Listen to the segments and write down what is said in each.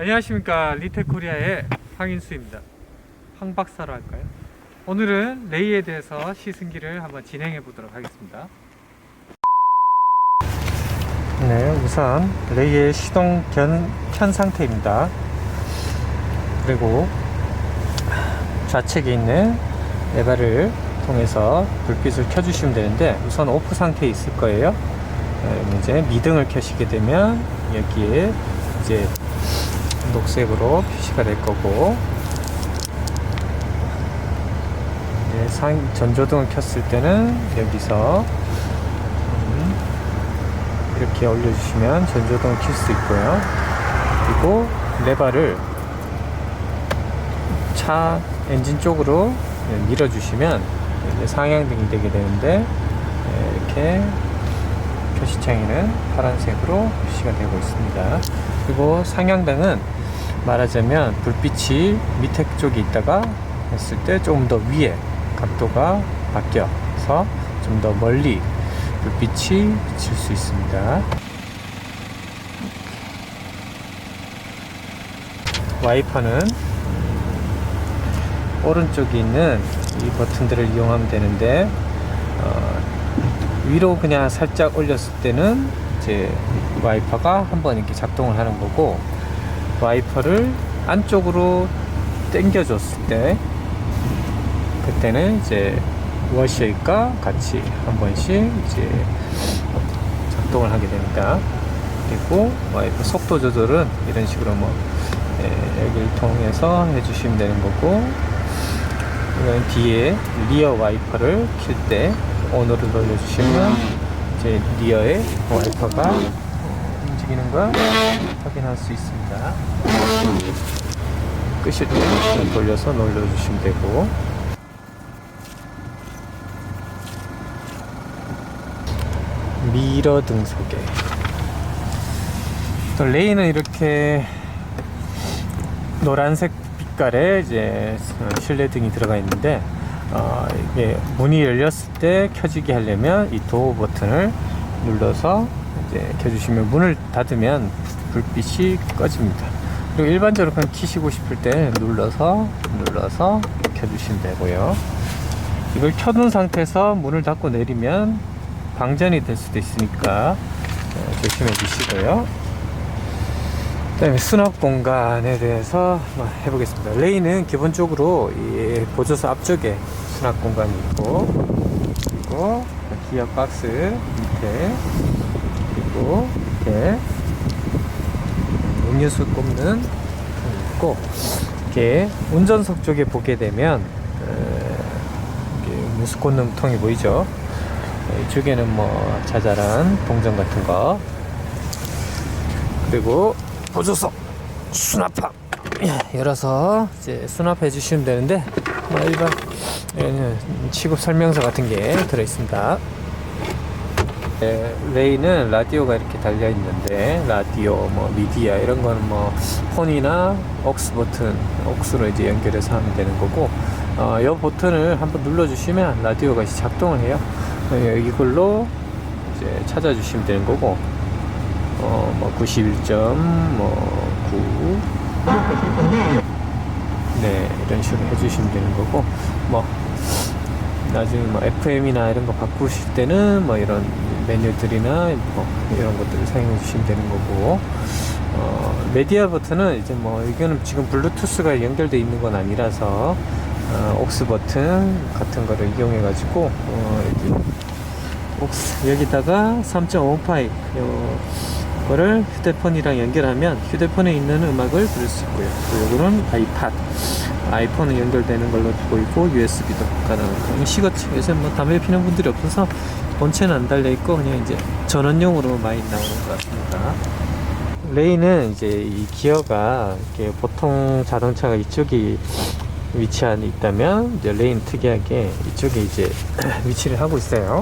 안녕하십니까 리테코리아의 황인수입니다. 황 박사로 할까요? 오늘은 레이에 대해서 시승기를 한번 진행해 보도록 하겠습니다. 네, 우선 레이의 시동 견, 켠 상태입니다. 그리고 좌측에 있는 레바를 통해서 불빛을 켜주시면 되는데 우선 오프 상태에 있을 거예요. 네, 이제 미등을 켜시게 되면 여기에 이제 녹색으로 표시가 될 거고 이제 상 전조등을 켰을 때는 여기서 음, 이렇게 올려주시면 전조등을 켤 수 있고요. 그리고 레바를 차 엔진 쪽으로 밀어주시면 이제 상향등이 되게 되는데 네, 이렇게 표시창에는 파란색으로 표시가 되고 있습니다. 그리고 상향등은 말하자면 불빛이 밑에 쪽에 있다가 했을 때 조금 더 위에 각도가 바뀌어서 좀 더 멀리 불빛이 비칠 수 있습니다. 와이퍼는 오른쪽에 있는 이 버튼들을 이용하면 되는데 어, 위로 그냥 살짝 올렸을 때는 이제 와이퍼가 한번 이렇게 작동을 하는 거고 와이퍼를 안쪽으로 당겨줬을 때 그때는 이제 워셔과 같이 한 번씩 이제 작동을 하게 됩니다. 그리고 와이퍼 속도 조절은 이런 식으로 뭐 예, 여기를 통해서 해주시면 되는 거고 이건 뒤에 리어 와이퍼를 킬 때 온으로 돌려주시면 이제 리어의 와이퍼가 움직이는 걸 확인할 수 있습니다. 끄실 때 돌려서 눌러주시면 되고 미러 등속에 또 레이는 이렇게 노란색 빛깔의 이제 실내 등이 들어가 있는데 어, 이게 문이 열렸을 때 켜지게 하려면 이 도어 버튼을 눌러서 이제 켜주시면 문을 닫으면 불빛이 꺼집니다. 그리고 일반적으로 그냥 키시고 싶을 때 눌러서 눌러서 켜주시면 되고요. 이걸 켜둔 상태에서 문을 닫고 내리면 방전이 될 수도 있으니까 어, 조심해 주시고요. 그다음에 수납 공간에 대해서 해보겠습니다. 레이는 기본적으로 이 보조서 앞쪽에 수납 공간이 있고 그리고 기어 박스 밑에 그리고 이렇게 음료수 꼽는 있고 이렇게 운전석 쪽에 보게 되면 음료수 꽂는 통이 보이죠? 이쪽에는 뭐 자잘한 동전 같은 거 그리고 보조석 수납함 예, 열어서 이제 수납해 주시면 되는데 뭐 일반 예, 취급 설명서 같은 게 들어 있습니다. 예, 레이는 라디오가 이렇게 달려 있는데 라디오, 뭐 미디어 이런 거는 뭐 폰이나 억스 버튼, 억스로 이제 연결해서 하면 되는 거고 어, 이 버튼을 한번 눌러주시면 라디오가 이제 작동을 해요. 예, 이걸로 이제 찾아주시면 되는 거고 어, 뭐 91점 뭐 9. 네, 이런 식으로 해주시면 되는 거고, 뭐, 나중에 뭐 FM이나 이런 거 바꾸실 때는 뭐 이런 메뉴들이나 뭐 이런 것들을 사용해 주시면 되는 거고, 어, 메디아 버튼은 이제 뭐, 이거는 지금 블루투스가 연결되어 있는 건 아니라서, 어, 옥스 버튼 같은 거를 이용해 가지고, 어, 옥스, 여기다가 3.5파이, 요, 거를 휴대폰이랑 연결하면 휴대폰에 있는 음악을 들을 수 있고요. 이거는 아이팟, 아이폰에 연결되는 걸로 보이고 USB도 가능하고 시거치 요새 뭐 담배 피는 분들이 없어서 본체는 안 달려 있고 그냥 이제 전원용으로 많이 나오는 것 같습니다. 레이는 이제 이 기어가 이렇게 보통 자동차가 이쪽이 위치한 있다면 이제 레인 특이하게 이쪽에 이제 위치를 하고 있어요.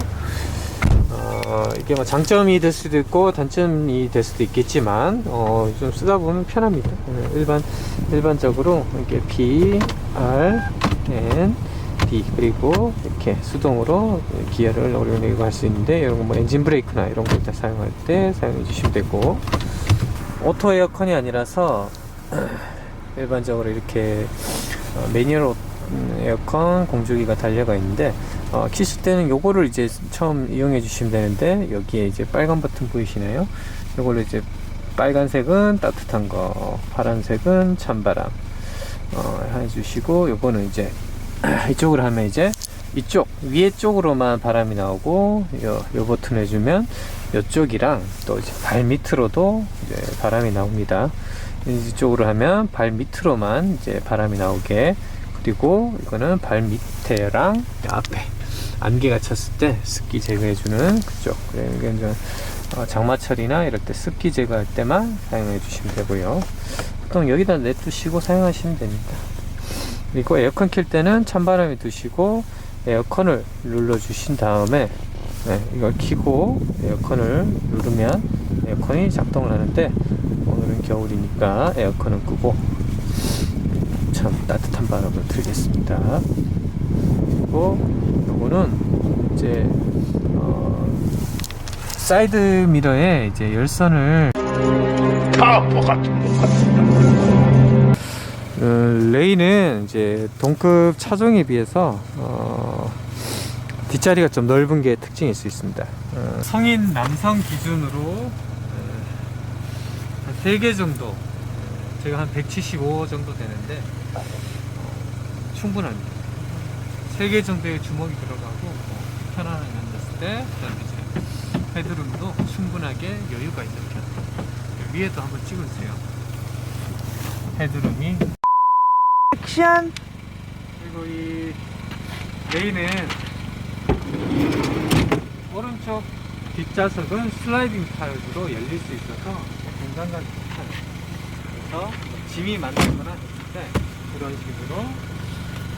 어, 이게 뭐 장점이 될 수도 있고 단점이 될 수도 있겠지만 어, 좀 쓰다 보면 편합니다. 어, 일반 일반적으로 이렇게 B, R, N, D 그리고 이렇게 수동으로 기어를 올려내고 할 수 있는데 이런 거뭐 엔진 브레이크나 이런 거 일단 사용할 때 사용해 주시면 되고 오토 에어컨이 아니라서 일반적으로 이렇게 어, 매뉴얼 음, 에어컨 공조기가 달려가 있는데 어, 키실 때는 요거를 이제 처음 이용해 주시면 되는데 여기에 이제 빨간 버튼 보이시나요? 요걸로 이제 빨간색은 따뜻한 거, 파란색은 찬바람 어, 해주시고 요거는 이제 이쪽으로 하면 이제 이쪽 위에 쪽으로만 바람이 나오고 요, 요 버튼 해주면 이쪽이랑 또 이제 발 밑으로도 이제 바람이 나옵니다. 이쪽으로 하면 발 밑으로만 이제 바람이 나오게 그리고 이거는 발 밑에랑 앞에 안개가 쳤을 때 습기 제거해주는 그쪽 그래 이제 어, 장마철이나 이럴 때 습기 제거할 때만 사용해 주시면 되고요. 보통 여기다 내두시고 사용하시면 됩니다. 그리고 에어컨 킬 때는 찬바람이 드시고 에어컨을 눌러 주신 다음에 네, 이걸 켜고 에어컨을 누르면 에어컨이 작동을 하는데 오늘은 겨울이니까 에어컨은 끄고 참 따뜻한 바람을 들겠습니다. 그리고 요거는 이제 어, 사이드 미러에 이제 열선을 타포 같은 것 같은 어, 레이는 이제 동급 차종에 비해서 어, 뒷자리가 좀 넓은 게 특징일 수 있습니다. 어, 성인 남성 기준으로 어, 한 3개 정도, 어, 제가 한 175 정도 되는데 어, 충분합니다. 3개 정도의 주먹이 들어가고 뭐 편안하게 앉았을 때 그다음에 이제 헤드룸도 충분하게 여유가 있는 편. 위에도 한번 찍어주세요. 헤드룸이 액션 그리고 이 레이는 오른쪽 뒷좌석은 슬라이딩 타입으로 열릴 수 있어서 공간감이 좋아요 그래서 짐이 많다거나 했을 때 그런 식으로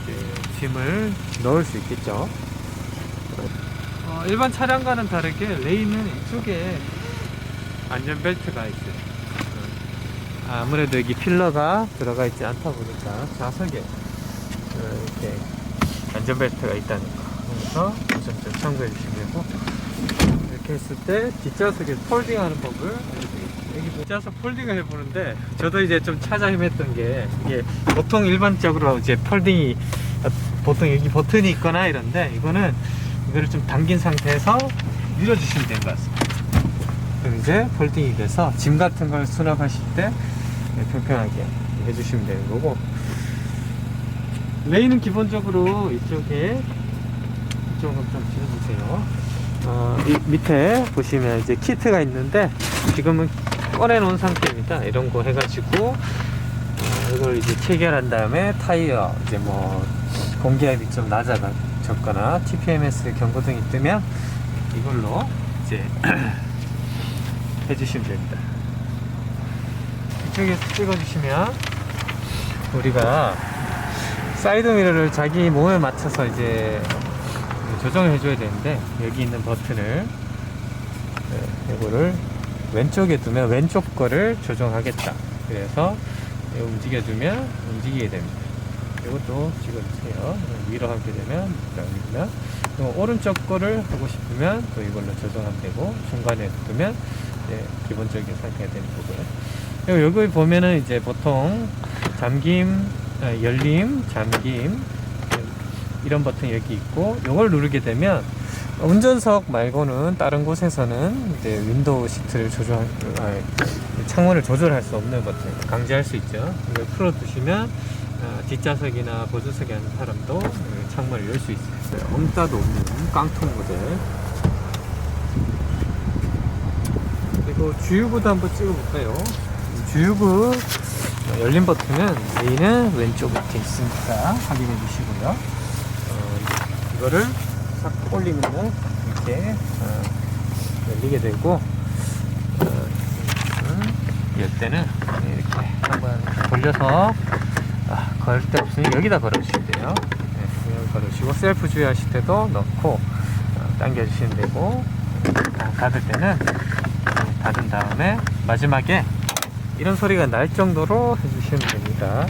이제 짐을 넣을 수 있겠죠 어, 일반 차량과는 다르게 레이는 이쪽에 안전벨트가 있어요 아무래도 여기 필러가 들어가 있지 않다 보니까 좌석에 어, 이렇게 안전벨트가 있다는 거. 그래서 우선 좀 참고해 주시면 되고 이렇게 했을 때 뒷좌석에 폴딩하는 법을 뒷좌석 폴딩을 해보는데 저도 이제 좀 찾아 헤맸던 게 이게 보통 일반적으로 이제 폴딩이 보통 여기 버튼이 있거나 이런데 이거는 이거를 좀 당긴 상태에서 밀어주시면 되는 것 같습니다. 그럼 이제 폴딩이 돼서 짐 같은 걸 수납하실 때 네, 평평하게 해주시면 되는 거고 레이는 기본적으로 이쪽에 이쪽을 좀 지어주세요 어, 이 밑에 보시면 이제 키트가 있는데 지금은 꺼내 놓은 상태입니다 이런 거 해가지고 어, 이걸 이제 체결한 다음에 타이어 이제 뭐 공기압이 좀 낮아졌거나 TPMS 경고등이 뜨면 이걸로 이제 해주시면 됩니다. 이쪽에서 찍어주시면 우리가 사이드 미러를 자기 몸에 맞춰서 이제 조정을 해줘야 되는데 여기 있는 버튼을 네, 이거를 왼쪽에 두면 왼쪽 거를 조정하겠다. 그래서 움직여주면 움직이게 됩니다. 이것도 찍어주세요. 위로 하게 되면 여기면 오른쪽 거를 하고 싶으면 또 이걸로 조정하면 되고 중간에 두면 기본적인 상태가 되는 거고요. 그리고 여기 보면은 이제 보통 잠김, 아, 열림, 잠김 이런 버튼이 여기 있고 이걸 누르게 되면 운전석 말고는 다른 곳에서는 이제 윈도우 시트를 조절, 아, 창문을 조절할 수 없는 버튼 강제할 수 있죠. 이걸 풀어 두시면 아, 뒷좌석이나 보조석에 앉은 사람도 이 창문을 열 수 있어요. 엄따도 없는 깡통 모델. 그리고 주유구도 한번 찍어볼까요? 주유구 어, 열린 버튼은 A는 왼쪽 밑에 있으니까 확인해 주시고요. 어, 이거를 싹 올리면은 이렇게 어, 열리게 되고 어, 음, 열 때는 이렇게 한번 돌려서 아, 걸데 없으니 여기다 걸어주시면 돼요. 네, 여기 걸으시고 셀프 주유하실 때도 넣고 어, 당겨주시면 되고 아, 닫을 때는 닫은 다음에 마지막에 이런 소리가 날 정도로 해주시면 됩니다.